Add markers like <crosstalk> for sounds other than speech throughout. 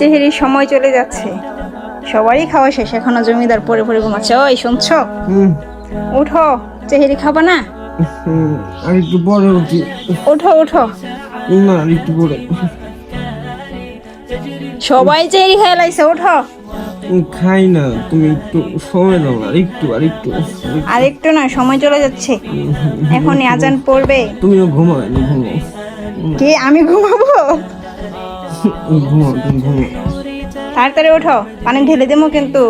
চেহারির সময় চলে যাচ্ছে। সবারই খাওয়া শেষ এখনও জমিদার পরে পরে ঘুমাচ্ছে। ওই শুনছো? উঠো চেহারি খাবা না? আর একটু পরে উঠি। উঠো উঠো। না আর একটু পরে। সবাই চেহারি খেয়ে লাইছে ওঠো খাই না তুমি একটু সময় দাও আর একটু আর একটু। আর একটু না সময় চলে যাচ্ছে। এখনই আজান পড়বে। তুমিও ঘুমাও ঘুমাও কে আমি ঘুমাবো? তাড়াতাড়ি ওঠো পানি ঢেলে দেবো কিন্তু।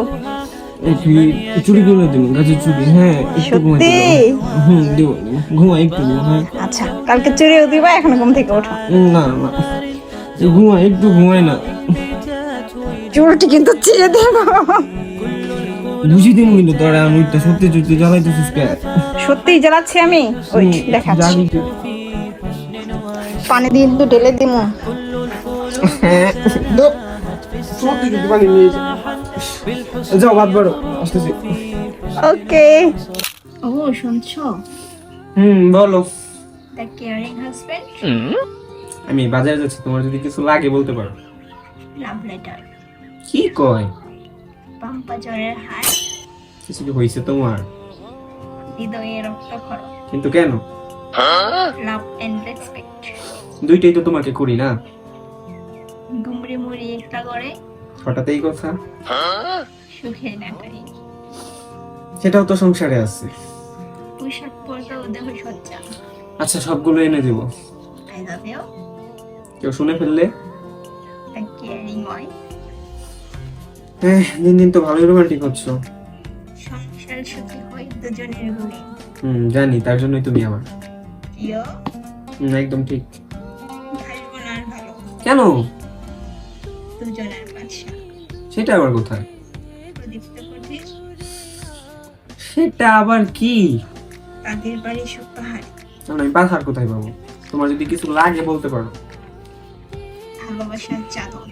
চুরি করে দিন গাছের চুরি হ্যাঁ সত্যি? হুম দেবো ঘুমা একটু হ্যাঁ। আচ্ছা কালকে চুরিও দিবা এখন ঘুম থেকে ওঠো। না না। এ ঘুমা একটু ঘুমাই না। চুলটি কিন্তু ছিঁড়ে দেবো। বুঝি দিন কিন্তু তোরা আমি একটা সত্যি সত্যি জ্বালাইতেছিস কে? সত্যিই জ্বালাচ্ছি আমি? ওই দেখাচ্ছি। পানি দিয়ে কিন্তু ঢেলে দিমু। <laughs> সত্যি পানি যাও ভাত বাড়ো আসতেছি। ওকে। ও শুনছো? হুম বলো। দ্য কেয়ারিং হাজবেন্ড আমি বাজারে যাচ্ছি তোমার যদি কিছু লাগে বলতে পারো। লাভ লেটার কি কয়? পাম্পা জ্বরের হার। কিছু কি হয়েছে তোমার? হৃদয়ে রক্তক্ষরণ কিন্তু কেন? লাভ এন্ড রেসপেক্ট দুইটাই তো তোমাকে করি না। মুড়ি একটা করে। হঠাৎ এই কথা? সুখে সেটাও তো সংসারে আছে। পোশাক দেহ সজ্জা। আচ্ছা সবগুলো এনে দিব। কেউ শুনে ফেললে? হ্যাঁ দিন দিন তো ভালোই রোমান্টিক হচ্ছ। সংসার সুখী হয় দুজনের গুণে হুম জানি তার জন্যই তুমি আমার। প্রিয়। একদম ঠিক। কেন? দুজনের বাদশা সেটা আবার কোথায়? প্রদীপ্ত সেটা আবার কি? তাদের বাড়ি সুখ পাহাড়ি আমি পাথার কোথায় পাবো? তোমার যদি কিছু লাগে বলতে পারো। ভালোবাসার চাদর।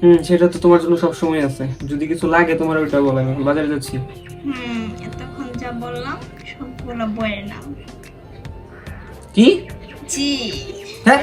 হুম সেটা তো তোমার জন্য সব সময় আছে। যদি কিছু লাগে তোমার ওইটা বলো আমি এখন বাজারে যাচ্ছি। হুম এতক্ষণ যা বললাম সবগুলো বইয়ের নাম। কি? জি। হ্যাঁ?